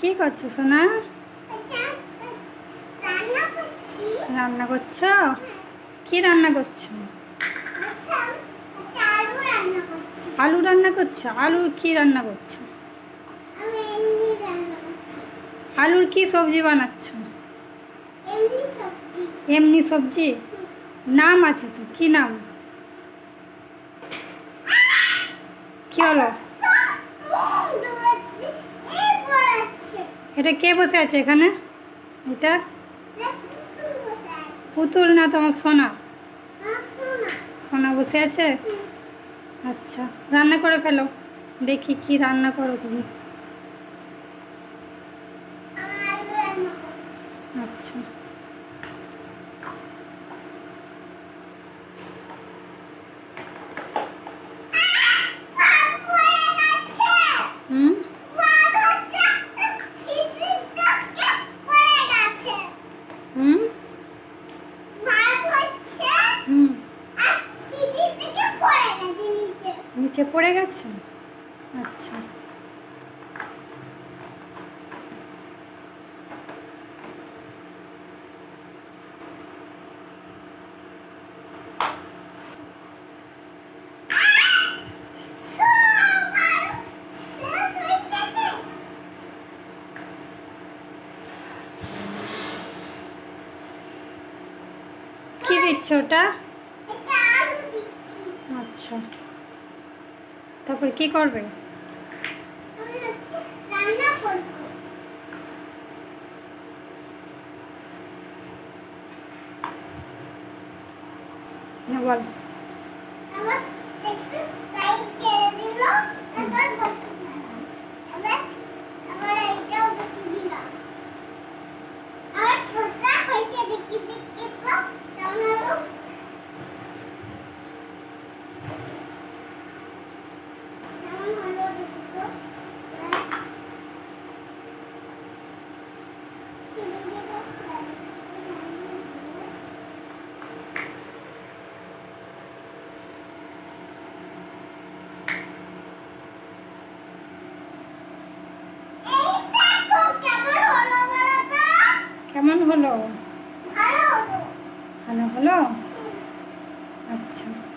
কি করছ সোনা? রান্না রান্না করছ? কি রান্না করছ? আচ্ছা আলু রান্না করছি। আলু কি রান্না করছ? আলুর কি সবজি বানাচ্ছো? এমনি সবজি। এমনি সবজি? নাম আছে তো কি নাম? কি হলো এটা কে বসে আছে এখানে? এটা? পুতুল না তোমার সোনা? সোনা বসে আছে? আচ্ছা রান্না করে ফেলো। দেখি কি রান্না করো তুমি। আচ্ছা। নিচে পড়ে গেছে? আচ্ছা। কি দিচ্ছ ওটা? আচ্ছা। তারপর কি করবে রান্না করব না বল আবার একটু লাইট ছেড়ে দিল তারপর বসে পড়লাম। আবার আবার এইটাও বসে দিলাম আবার খোসা হয়েছে দেখি দেখি তো কেমন হলো কেমন হলো দেখি তো ছেড়ে দিলে এই দেখো কেমন হলো বলো তো কেমন হলো? ভালো। হলো? আচ্ছা।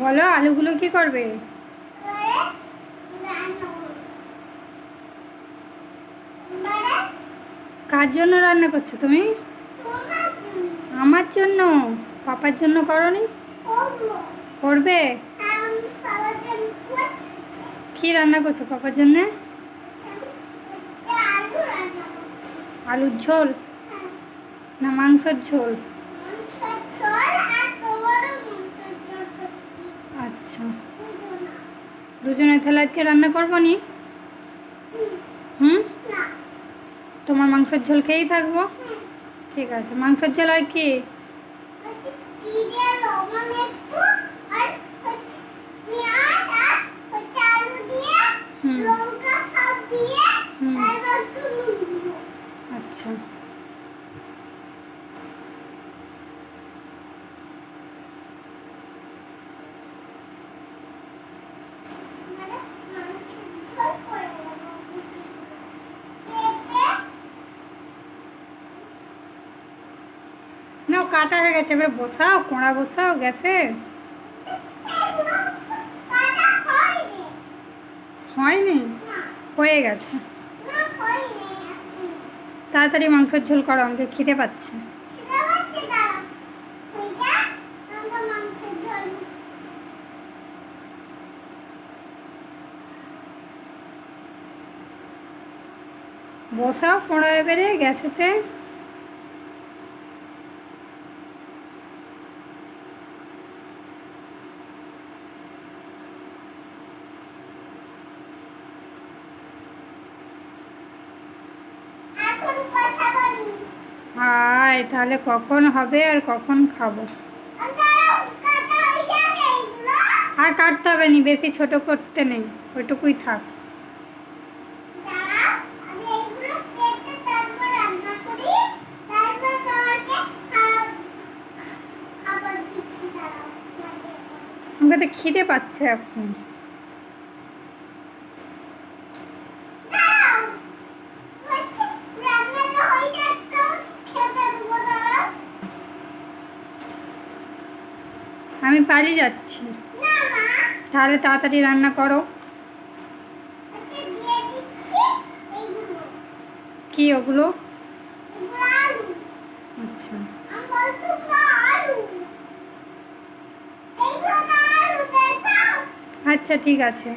বলো, আলুগুলো কি করবে? কার জন্য রান্না করছ তুমি? আমার জন্য? পাপার জন্য করনি? করবে? কি রান্না করছ পাপার জন্য? আলুর ঝোল? না, মাংসের ঝোল। দুজনে তাহলে আজকে রান্না করব নি? হুম? তোমার মাংসের ঝোল খেয়েই থাকব? ঠিক আছে মাংসের ঝোল আর কি। আচ্ছা মানে মাংসের ঝোল করে দেবো। এতে না কাটা হয়ে গেছে, এবার বসাও, কোঁড়া বসাও, গ্যাসে হয়নি। হয়ে গেছে। তাড়াতাড়ি মাংসের ঝোল করো, আমাকে খিদে পাচ্ছে বসাও কোঁড়া এবারে গ্যাসেতে আয় তাহলে কখন হবে আর কখন খাব? আর কাটতে হবে নি, বেশি ছোট করতে নেই, ওইটুকুই থাক। খিদে পাচ্ছে এখন। আমি পালিয়ে যাচ্ছি। তাহলে তাড়াতাড়ি রান্না করো। কি ওগুলো? আচ্ছা। আচ্ছা ঠিক আছে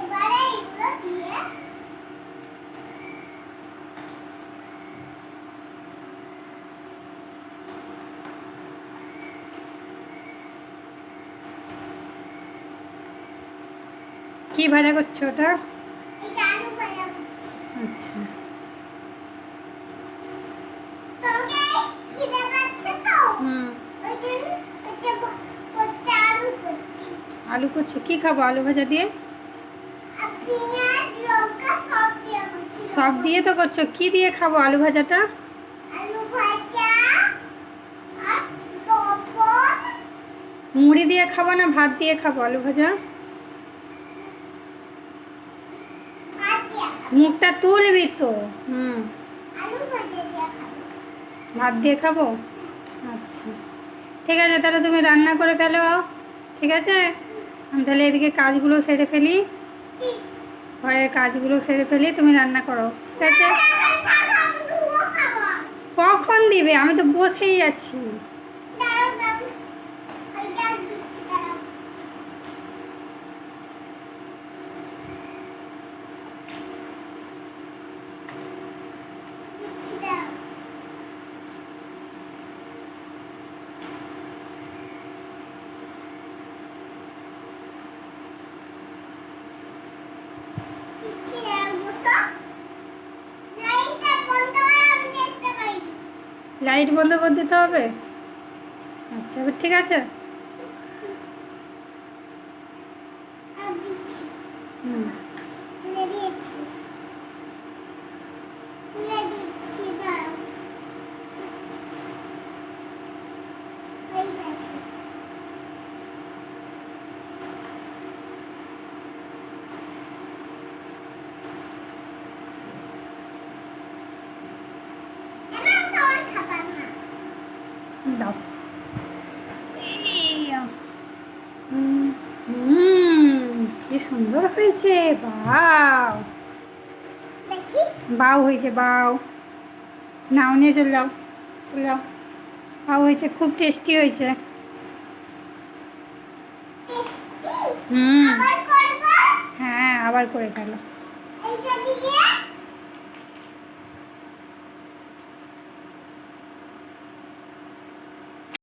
এবারে এগুলো দিয়ে কি ভাজা করছ ওটা? আলু আচ্ছা। আলু করছ। কি খাব আলু ভাজা দিয়ে? সব দিয়ে তো করছ? কি দিয়ে খাব আলু ভাজাটা? মুড়ি দিয়ে খাব না ভাত দিয়ে খাব আলু ভাজা ভাত দিয়ে খাব মুখটা তুলবি তো। হুম। ভাত দিয়ে খাব? আচ্ছা। ঠিক আছে তাহলে তুমি রান্না করে ফেলো। ঠিক আছে? আমি তাহলে এদিকে কাজগুলো সেরে ফেলি। ঘরের কাজগুলো সেরে ফেলি তুমি রান্না করো। ঠিক আছে? কখন দিবে? আমি তো বসেই আছি দাঁড়াও দাঁড়াও ওইটা দিচ্ছি দাঁড়াও দিচ্ছি দাঁড়াও দিচ্ছি দাঁড়াও বসো লাইটটা বন্ধ করে আমি দেখতে পাই লাইট বন্ধ করে দিতে হবে? আচ্ছা এবার ঠিক আছে আর দিচ্ছি হুম খুলে দিয়েছি খুলে দিচ্ছি দাঁড়াও হয়ে গেছে এবার তোমার খাবার না দাও। কি সুন্দর হয়েছে দেখি। বাও হয়েছে বাও। নাও নিয়ে চলে যাও চলে যাও। বাও হয়েছে খুব টেস্টি হয়েছে। হুম। হ্যাঁ আবার করে দিয়ে?